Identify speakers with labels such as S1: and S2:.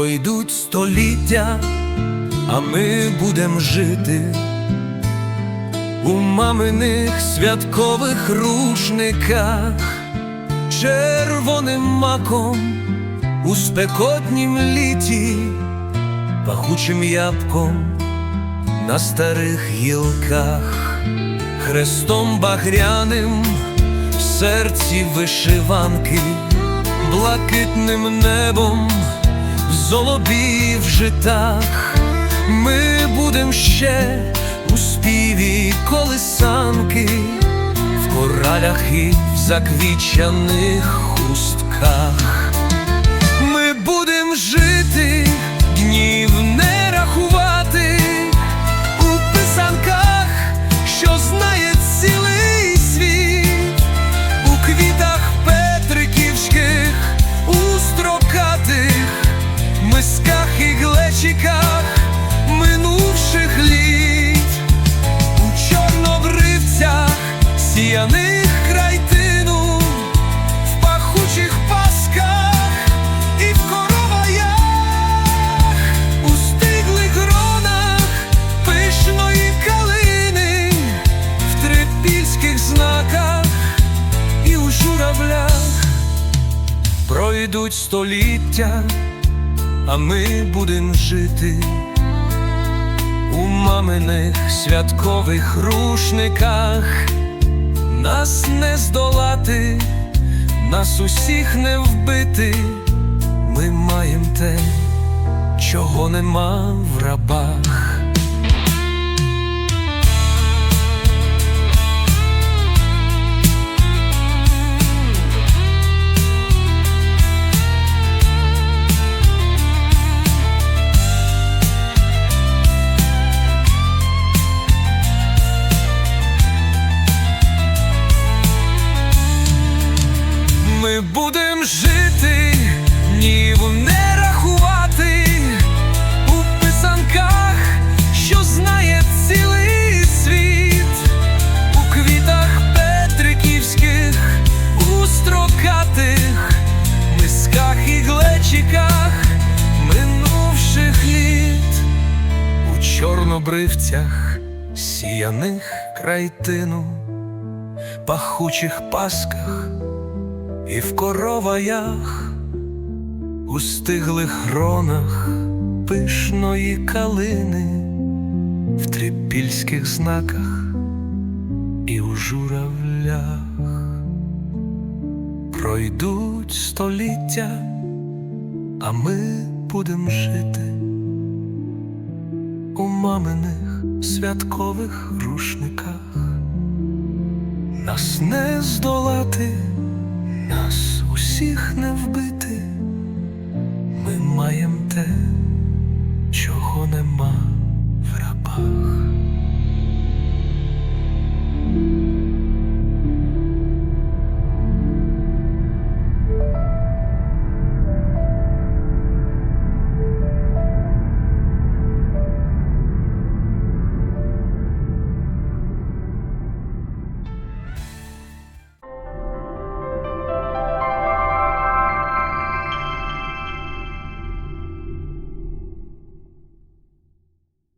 S1: Пройдуть століття, а ми будем жити у маминих святкових рушниках, червоним маком у спекотнім літі, пахучим ябком на старих гілках, хрестом багряним в серці вишиванки, блакитним небом в золобі в житах. Ми будем ще у співі колесанки, в коралях і в заквічаних пройдуть століття, а ми будем жити у маминих святкових рушниках. Нас не здолати, нас усіх не вбити. Ми маєм те, чого нема в рабах. Чорнобривцях сіяних крайтину, пахучих пасках і в короваях, у стиглих гронах пишної калини, в трипільських знаках і у журавлях. Пройдуть століття, а ми будем жити у маминих святкових рушниках. Нас не здолати нас усіх не вбити,